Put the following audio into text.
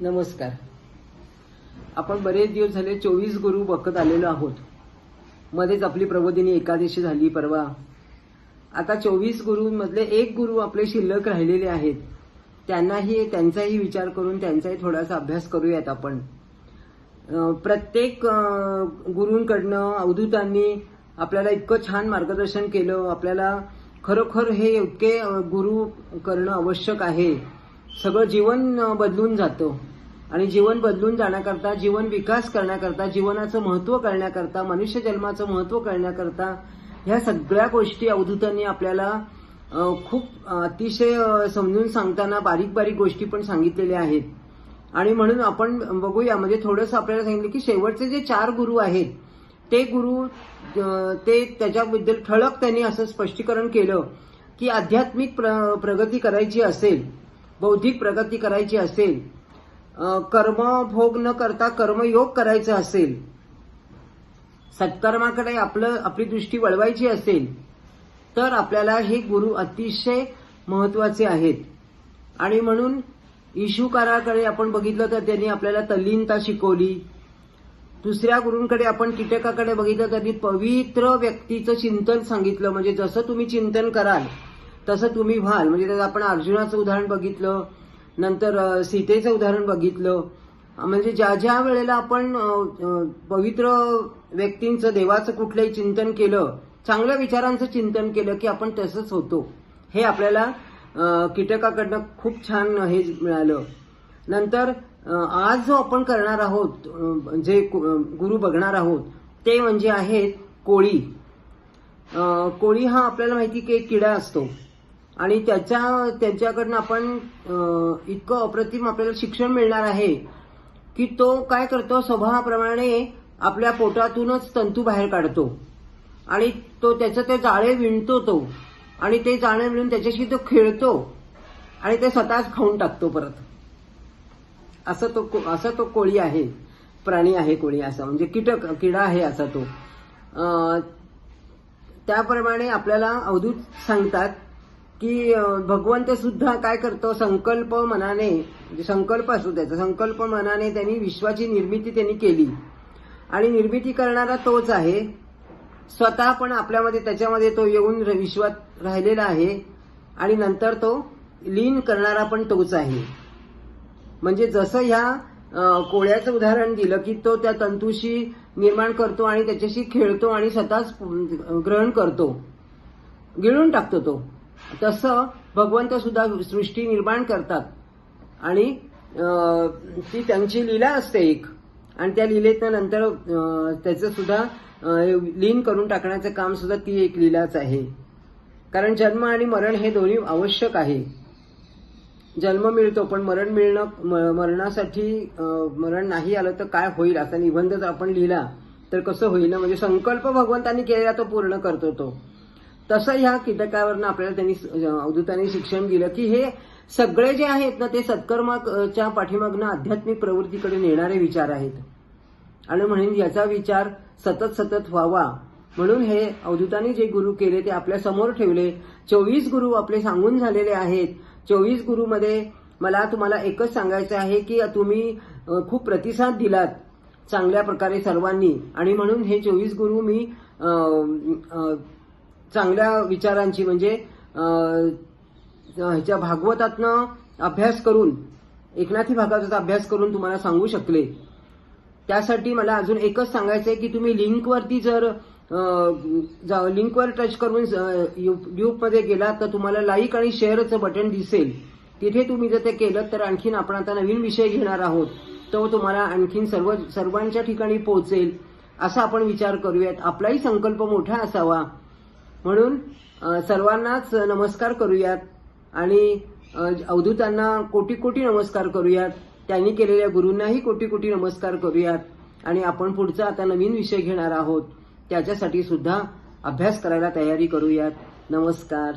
नमस्कार. आपण बरेच दिवस झाले चोवीस गुरु बघत आलेलो आहोत. मध्येच आपली प्रबोधिनी एकादशी झाली परवा. आता चोवीस गुरुंमधले एक गुरु आपले शिल्लक राहिलेले आहेत. त्यांनाही त्यांचाही विचार करून त्यांचाही थोडासा अभ्यास करूयात आपण. प्रत्येक गुरूंकडनं अवधूतांनी आपल्याला इतकं छान मार्गदर्शन केलं आपल्याला खरोखर हे इतके गुरु करणं आवश्यक आहे. सगळं जीवन बदलून जातं. आणि जीवन बदलून जाण्याकरता जीवन विकास करण्याकरता जीवनाचं महत्त्व करण्याकरता मनुष्य जन्माचं महत्त्व करण्याकरता ह्या सगळ्या गोष्टी अवधूतांनी आपल्याला खूप अतिशय समजून सांगताना बारीक बारीक गोष्टी पण सांगितलेल्या आहेत. आणि म्हणून आपण बघूया म्हणजे थोडंसं आपल्याला सांगितलं की शेवटचे जे चार गुरु आहेत ते गुरु ते त्याच्याबद्दल ठळक त्यांनी असं स्पष्टीकरण केलं की आध्यात्मिक प्र- प्रगती करायची असेल बौद्धिक प्रगती करायची असेल कर्म कर्मभोग न करता कर्मयोग करायचं असेल सत्कर्माकडे आपलं आपली दृष्टी वळवायची असेल तर आपल्याला हे गुरु अतिशय महत्त्वाचे आहेत. आणि म्हणून इशुकाराकडे आपण बघितलं तर त्यांनी आपल्याला तल्लीनता शिकवली. दुसऱ्या गुरूंकडे आपण कीटकाकडे बघितलं त्यांनी पवित्र व्यक्तीचं चिंतन सांगितलं. म्हणजे जसं तुम्ही चिंतन कराल तसं तुम्ही व्हाल. म्हणजे त्यात आपण अर्जुनाचं उदाहरण बघितलं नंतर सीतेचं उदाहरण बघितलं. म्हणजे ज्या ज्या वेळेला आपण पवित्र व्यक्तींचं देवाचं कुठलंही चिंतन केलं चांगल्या विचारांचं चिंतन केलं की आपण तसंच होतो. हे आपल्याला कीटकाकडनं खूप छान हे मिळालं. नंतर आज जो आपण करणार आहोत जे कु- गुरु बघणार आहोत ते म्हणजे आहेत कोळी. कोळी हा आपल्याला माहिती की एक किडा असतो. आणि त्याच्या त्यांच्याकडनं आपण इतकं अप्रतिम आपल्याला शिक्षण मिळणार आहे की तो काय करतो स्वभावाप्रमाणे आपल्या पोटातूनच तंतू बाहेर काढतो. आणि तो त्याचं ते जाळे विणतो तो. आणि ते जाळे विणून त्याच्याशी तो खेळतो. आणि ते स्वतःच खाऊन टाकतो परत. असं तो को- असं तो कोळी आहे. प्राणी आहे कोळी असा. म्हणजे कीटक किडा आहे असा तो. त्याप्रमाणे आपल्याला अवधूत सांगतात. की भगवंत सुद्धा काय करतो संकल्प मनाने संकल्प असतो त्याचा संकल्प मनाने त्यांनी विश्वाची निर्मिती त्यांनी केली. आणि निर्मिती करणारा तोच आहे. स्वतः पण आपल्यामध्ये त्याच्यामध्ये तो येऊन र- विश्वात राहिलेला आहे. आणि नंतर तो लीन करणारा पण तोच आहे. म्हणजे जसं ह्या कोळ्याचं उदाहरण दिलं की तो त्या तंतूशी निर्माण करतो आणि त्याच्याशी खेळतो आणि स्वतःच ग्रहण करतो. गिळून टाकतो तो. तसं भगवंत सुद्धा सृष्टी निर्माण करतात. आणि ती त्यांची लीला असते एक. आणि त्या लीलेतनं नंतर त्याचं सुद्धा लीन करून टाकण्याचं काम सुद्धा ती एक लीलाच आहे. कारण जन्म आणि मरण हे दोन्ही आवश्यक आहे. जन्म मिळतो पण मरण मिळणं म- मरणासाठी मरण नाही आलं तर काय होईल? असा निबंध जर आपण लिहिला तर कसं होईल ना? म्हणजे संकल्प भगवंतांनी केलेला तो पूर्ण करतो तो. तसं ह्या कीटकावरनं आपल्याला त्यांनी अवधूतांनी शिक्षण दिलं की हे सगळे जे आहेत ना ते सत्कर्माच्या पाठीमागनं आध्यात्मिक प्रवृत्तीकडे नेणारे विचार आहेत. आणि म्हणून याचा विचार सतत सतत व्हावा. म्हणून हे अवधूतांनी जे गुरु केले ते आपल्यासमोर ठेवले. चोवीस गुरु आपले सांगून झालेले आहेत. चोवीस गुरुमध्ये मला तुम्हाला एकच सांगायचं आहे की तुम्ही खूप प्रतिसाद दिलात चांगल्या प्रकारे सर्वांनी. आणि म्हणून हे चोवीस गुरु मी चांगल्या विचारांची म्हणजे ह्याच्या भागवतातनं अभ्यास करून एकनाथी भागवताचा अभ्यास करून तुम्हाला सांगू शकले. त्यासाठी मला अजून एकच सांगायचं आहे की तुम्ही लिंकवरती जर जा- लिंकवर टच करून युट्यूबमध्ये गेलात तर तुम्हाला लाईक आणि शेअरचं बटन दिसेल. तिथे तुम्ही जर ते केलं तर आणखीन आपण आता नवीन विषय घेणार आहोत. तो तुम्हाला आणखीन सर्व सर्वांच्या ठिकाणी पोहोचेल. असा आपण विचार करूयात. आपलाही संकल्प मोठा असावा. म्हणून सर्वांनाच नमस्कार करूयात आणि अवधूतांना कोटी कोटी नमस्कार करूयात. त्यांनी केलेल्या गुरूंनाही कोटी कोटी नमस्कार करूयात. आणि आपण पुढचा आता नवीन विषय घेणार आहोत. त्याच्यासाठी सुद्धा अभ्यास करायला तयारी करूयात. नमस्कार.